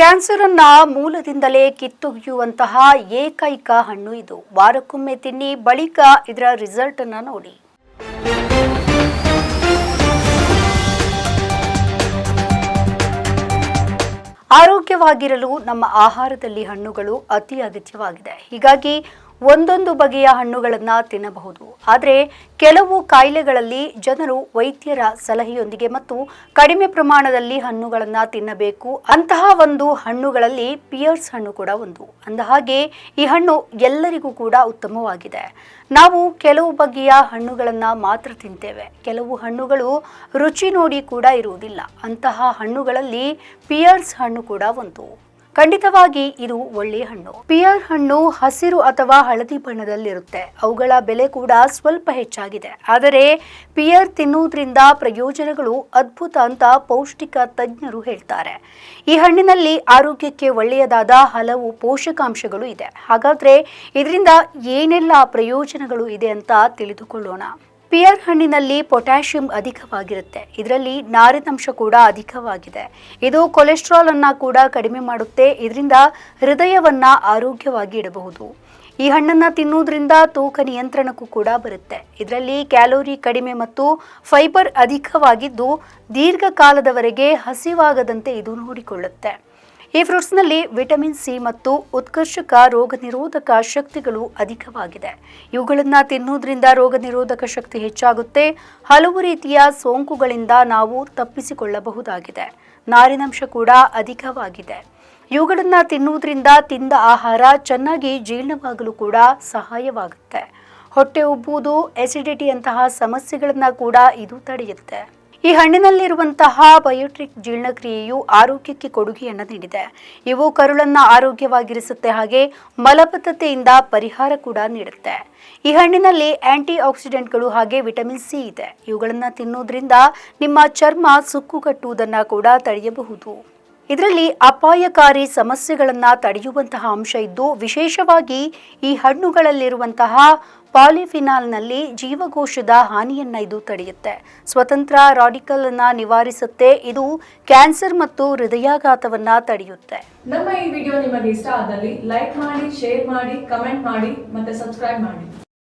Cancer ಅನ್ನ ಮೂಲದಿಂದಲೇ ಕಿತ್ತೊಗೆಯುವಂತಹ ಏಕೈಕ ಹಣ್ಣು ಇದು. ವಾರಕ್ಕೊಮ್ಮೆ ತಿನ್ನಿ, ಬಳಿಕ ಇದರ ರಿಸಲ್ಟ್ ಅನ್ನ ನೋಡಿ. ಆರೋಗ್ಯವಾಗಿರಲು ನಮ್ಮ ಆಹಾರದಲ್ಲಿ ಹಣ್ಣುಗಳು ಅತಿ ಅಗತ್ಯವಾಗಿದೆ. ಹೀಗಾಗಿ ಒಂದೊಂದು ಬಗೆಯ ಹಣ್ಣುಗಳನ್ನು ತಿನ್ನಬಹುದು. ಆದರೆ ಕೆಲವು ಕಾಯಿಲೆಗಳಲ್ಲಿ ಜನರು ವೈದ್ಯರ ಸಲಹೆಯೊಂದಿಗೆ ಮತ್ತು ಕಡಿಮೆ ಪ್ರಮಾಣದಲ್ಲಿ ಹಣ್ಣುಗಳನ್ನು ತಿನ್ನಬೇಕು. ಅಂತಹ ಒಂದು ಹಣ್ಣುಗಳಲ್ಲಿ ಪಿಯರ್ಸ್ ಹಣ್ಣು ಕೂಡ ಒಂದು. ಅಂದಹಾಗೆ ಈ ಹಣ್ಣು ಎಲ್ಲರಿಗೂ ಕೂಡ ಉತ್ತಮವಾಗಿದೆ. ನಾವು ಕೆಲವು ಬಗೆಯ ಹಣ್ಣುಗಳನ್ನು ಮಾತ್ರ ತಿಂತೇವೆ. ಕೆಲವು ಹಣ್ಣುಗಳು ರುಚಿ ನೋಡಿ ಕೂಡ ಇರುವುದಿಲ್ಲ. ಅಂತಹ ಹಣ್ಣುಗಳಲ್ಲಿ ಪಿಯರ್ಸ್ ಹಣ್ಣು ಕೂಡ ಒಂದು. ಖಂಡಿತವಾಗಿ ಇದು ಒಳ್ಳೆಯ ಹಣ್ಣು. ಪಿಯರ್ ಹಣ್ಣು ಹಸಿರು ಅಥವಾ ಹಳದಿ ಬಣ್ಣದಲ್ಲಿರುತ್ತೆ. ಅವುಗಳ ಬೆಲೆ ಕೂಡ ಸ್ವಲ್ಪ ಹೆಚ್ಚಾಗಿದೆ. ಆದರೆ ಪಿಯರ್ ತಿನ್ನುವುದರಿಂದ ಪ್ರಯೋಜನಗಳು ಅದ್ಭುತ ಅಂತ ಪೌಷ್ಟಿಕ ತಜ್ಞರು ಹೇಳ್ತಾರೆ. ಈ ಹಣ್ಣಿನಲ್ಲಿ ಆರೋಗ್ಯಕ್ಕೆ ಒಳ್ಳೆಯದಾದ ಹಲವು ಪೋಷಕಾಂಶಗಳು ಇದೆ. ಹಾಗಾದ್ರೆ ಇದರಿಂದ ಏನೆಲ್ಲ ಪ್ರಯೋಜನಗಳು ಇದೆ ಅಂತ ತಿಳಿದುಕೊಳ್ಳೋಣ. ಪಿಯರ್ ಹಣ್ಣಿನಲ್ಲಿ ಪೊಟ್ಯಾಷಿಯಂ ಅಧಿಕವಾಗಿರುತ್ತೆ. ಇದರಲ್ಲಿ ನಾರಿನಂಶ ಕೂಡ ಅಧಿಕವಾಗಿದೆ. ಇದು ಕೊಲೆಸ್ಟ್ರಾಲ್ ಅನ್ನ ಕೂಡ ಕಡಿಮೆ ಮಾಡುತ್ತೆ. ಇದರಿಂದ ಹೃದಯವನ್ನ ಆರೋಗ್ಯವಾಗಿ ಇಡಬಹುದು. ಈ ಹಣ್ಣನ್ನು ತಿನ್ನುವುದರಿಂದ ತೂಕ ನಿಯಂತ್ರಣಕ್ಕೂ ಕೂಡ ಬರುತ್ತೆ. ಇದರಲ್ಲಿ ಕ್ಯಾಲೋರಿ ಕಡಿಮೆ ಮತ್ತು ಫೈಬರ್ ಅಧಿಕವಾಗಿದ್ದು ದೀರ್ಘಕಾಲದವರೆಗೆ ಹಸಿವಾಗದಂತೆ ಇದು ನೋಡಿಕೊಳ್ಳುತ್ತೆ. ಈ ಫ್ರೂಟ್ಸ್ನಲ್ಲಿ ವಿಟಮಿನ್ ಸಿ ಮತ್ತು ಉತ್ಕರ್ಷಕ ರೋಗ ನಿರೋಧಕ ಶಕ್ತಿಗಳು ಅಧಿಕವಾಗಿದೆ. ಇವುಗಳನ್ನು ತಿನ್ನುವುದರಿಂದ ರೋಗ ನಿರೋಧಕ ಶಕ್ತಿ ಹೆಚ್ಚಾಗುತ್ತೆ. ಹಲವು ರೀತಿಯ ಸೋಂಕುಗಳಿಂದ ನಾವು ತಪ್ಪಿಸಿಕೊಳ್ಳಬಹುದಾಗಿದೆ. ನಾರಿನಂಶ ಕೂಡ ಅಧಿಕವಾಗಿದೆ. ಇವುಗಳನ್ನು ತಿನ್ನುವುದರಿಂದ ತಿಂದ ಆಹಾರ ಚೆನ್ನಾಗಿ ಜೀರ್ಣವಾಗಲು ಕೂಡ ಸಹಾಯವಾಗುತ್ತೆ. ಹೊಟ್ಟೆ ಉಬ್ಬುವುದು ಎಸಿಡಿಟಿಯಂತಹ ಸಮಸ್ಯೆಗಳನ್ನು ಕೂಡ ಇದು ತಡೆಯುತ್ತೆ. ಈ ಹಣ್ಣಿನಲ್ಲಿರುವಂತಹ ಬಯೋಟ್ರಿಕ್ ಜೀರ್ಣಕ್ರಿಯೆಯು ಆರೋಗ್ಯಕ್ಕೆ ಕೊಡುಗೆಯನ್ನು ನೀಡಿದೆ. ಇವು ಕರುಳನ್ನ ಆರೋಗ್ಯವಾಗಿರಿಸುತ್ತೆ, ಹಾಗೆ ಮಲಬದ್ಧತೆಯಿಂದ ಪರಿಹಾರ ಕೂಡ ನೀಡುತ್ತೆ. ಈ ಹಣ್ಣಿನಲ್ಲಿ ಆಂಟಿ ಆಕ್ಸಿಡೆಂಟ್ಗಳು ಹಾಗೆ ವಿಟಮಿನ್ ಸಿ ಇದೆ. ಇವುಗಳನ್ನು ತಿನ್ನೋದ್ರಿಂದ ನಿಮ್ಮ ಚರ್ಮ ಸುಕ್ಕುಗಟ್ಟುವುದನ್ನು ಕೂಡ ತಡೆಯಬಹುದು. ಇದರಲ್ಲಿ ಅಪಾಯಕಾರಿ ಸಮಸ್ಯೆಗಳನ್ನು ತಡೆಯುವಂತಹ ಅಂಶ ಇದ್ದು, ವಿಶೇಷವಾಗಿ ಈ ಹಣ್ಣುಗಳಲ್ಲಿರುವಂತಹ ಪಾಲಿಫಿನಾಲ್ನಲ್ಲಿ ಜೀವಕೋಶದ ಹಾನಿಯನ್ನು ಇದು ತಡೆಯುತ್ತೆ. ಸ್ವತಂತ್ರ ರಾಡಿಕಲ್ ಅನ್ನ ನಿವಾರಿಸುತ್ತೆ. ಇದು ಕ್ಯಾನ್ಸರ್ ಮತ್ತು ಹೃದಯಾಘಾತವನ್ನ ತಡೆಯುತ್ತೆ. ನಮ್ಮ ಈ ವಿಡಿಯೋ ನಿಮಗೆ ಇಷ್ಟ ಆದಲ್ಲಿ ಲೈಕ್ ಮಾಡಿ, ಶೇರ್ ಮಾಡಿ, ಕಮೆಂಟ್ ಮಾಡಿ ಮತ್ತೆ ಸಬ್ಸ್ಕ್ರೈಬ್ ಮಾಡಿ.